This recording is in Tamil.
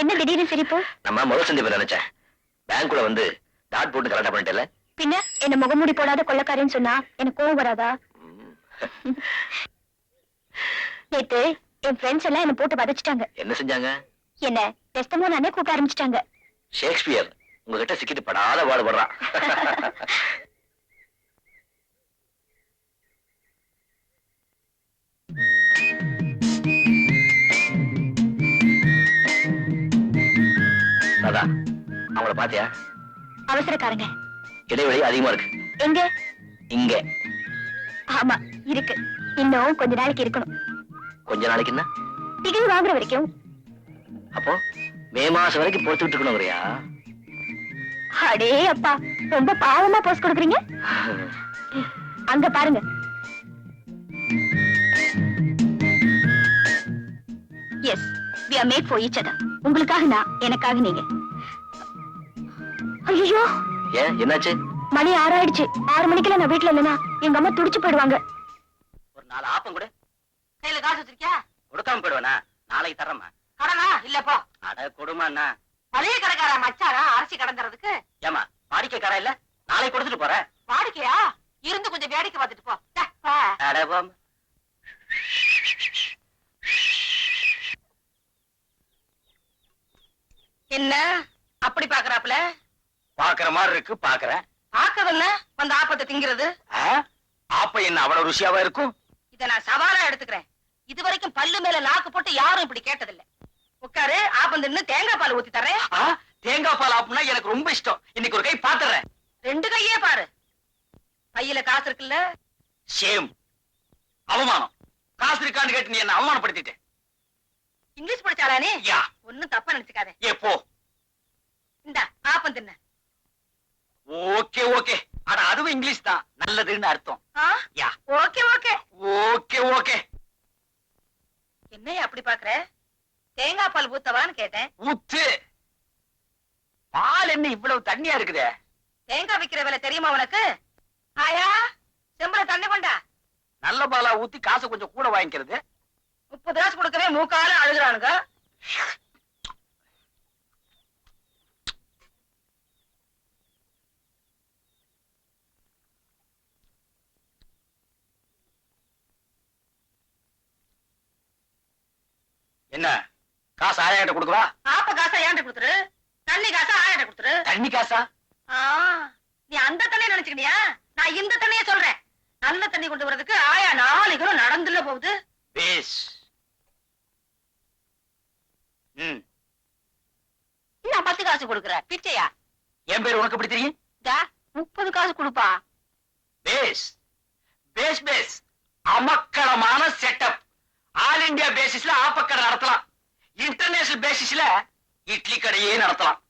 என்ன திடீர்னு சிரிப்பு? நம்ம முதல் சந்திப்பு நினைச்சேன். பேங்க்குள்ள வந்து டாட் போட்டு கரெக்டா பண்ணிட்டல பின்ன என்ன முகமூடி போடாத கொள்ளக்காரன்னு சொன்னா எனக்கு கோவம் வராதா? நேத்து என் ஃப்ரெண்ட்ஸ் எல்லாம் என்ன போட்டு வதச்சிட்டாங்க. என்ன செஞ்சாங்க? என்ன டெஸ்டமோ நானே கூப்பிட ஆரம்பிச்சிட்டாங்க. ஷேக்ஸ்பியர் உங்ககிட்ட சிக்கிட்டு படாத பாடுபடுறான் அவங்கள பாத்தியா அவசரக்காரங்க. இடைவெளி அதிகமா இருக்கு. எங்க? இங்க. ஆமா இருக்கு. இன்னும் கொஞ்ச நாளைக்கு இருக்கணும். கொஞ்ச நாளைக்கு என்ன? டிகிரி வாங்குற வரைக்கும். அப்போ மே மாசம் வரைக்கும் பொறுத்துட்டு இருக்கணுங்கிறியா? அடே அப்பா ரொம்ப பாவமா போஸ் கொடுக்குறீங்க. அங்க பாருங்க. Yes we are made for each other. உங்களுக்காக நான் எனக்காக நீங்க. ஐயோ. ஏன்? என்னாச்சு? மணி ஆறாயிடுச்சு. ஆறு மணிக்கெல்லாம் நான் வீட்ல இல்லைன்னா எங்க அம்மா துடிச்சு போயிடுவாங்க. ஒரு நாலு ஆப்பம் கூட. கையில காசு வச்சிருக்கியா? கொடுக்காம போயிடுவேனா? நாளைக்கு தரமா கடனா? இல்லப்போ அட கொடுமாண்ணா. மளிகை கடைக்கார மச்சாரா அரிசி கடந்துறதுக்கு ஏமா வாடிக்கைக்காரன் இல்ல? நாளைக்கு கொடுத்துட்டு போறேன். வாடிக்கையா? இருந்து கொஞ்சம் வேடிக்கை பார்த்துட்டு போ. டே, போ. அட போம். என்ன? அப்படி பாக்குறாப்ல பாக்குற மாதிரி இருக்கு பாக்குறேன். பாக்கவல்ல வந்து ஆப்பத்தை திங்கிறது? ஆப்ப என்ன அவ்வளவு ருசியாவா இருக்கும்? இத நான் சவாலா எடுத்துக்கிறேன். இது வரைக்கும் பல்லு மேல நாக்கு போட்டு யாரும் இப்படி கேட்டதில்ல. உட்காரு ஆப்பம் தின்னு தேங்காய் பால் ஊத்தி தரேன்? தேங்காய் பால் ஆப்புனா எனக்கு ரொம்ப இஷ்டம். இன்னைக்கு ஒரு கை பாத்துறேன். ரெண்டு கையே பாரு. பையில காசு இருக்குல்ல? சேம் அவமானம். காசு இருக்கான்னு கேட்டு நீ என்ன அவமானப்படுத்திட்ட இங்கிலீஷ் யா. ஒண்ணும் தப்பா நினைச்சுக்காத. ஏ போ. இந்த ஆப்பம் தின்ன. Okay okay. அட அதுவும் இங்கிலீஷ் தான். நல்லதுன்னு அர்த்தம்? Yeah. Okay okay. Okay okay. என்னைய அப்படி பாக்குற? தேங்காய் பால் ஊத்தவான்னு கேட்டேன். ஊத்து. பால் என்ன இவ்வளவு தண்ணியா இருக்குதே? தேங்காய் விக்கிற விலை தெரியுமா உனக்கு? ஆயா செம்பல தண்ணி கொண்டா. நல்ல பாலா ஊத்தி காசு கொஞ்சம் கூட வாங்கிக்கிறது. முப்பது காசு கொடுக்கவே மூக்கால அழுகுறானுங்க. என்ன? காசு ஆயாட்ட கொடுக்கவா? ஆப்ப காசை ஏன்ட்ட கொடுத்துரு? தண்ணி காசை ஆயாட்ட கொடுத்துரு? தண்ணி காசா? நீ அந்த தண்ணியை நினைச்சுக்கினியா? நான் இந்த தண்ணியை சொல்றேன். நல்ல தண்ணி கொண்டு வரதுக்கு ஆயா நாலு கிலோ நடந்துல போகுது. பேஸ். ம். நான் பத்து காசு கொடுக்குறேன் பிச்சையா? என் பேர் உனக்கு எப்படி தெரியும்? முப்பது காசு கொடுப்பா. பேஸ். பேஸ் பேஸ். அமக்களமான செட்டப் ஆல் இந்தியா பேசிஸ்ல ஆப்பக்கடை நடத்தலாம். இன்டர்நேஷனல் பேசிஸ்ல இட்லி கடையே நடத்தலாம்.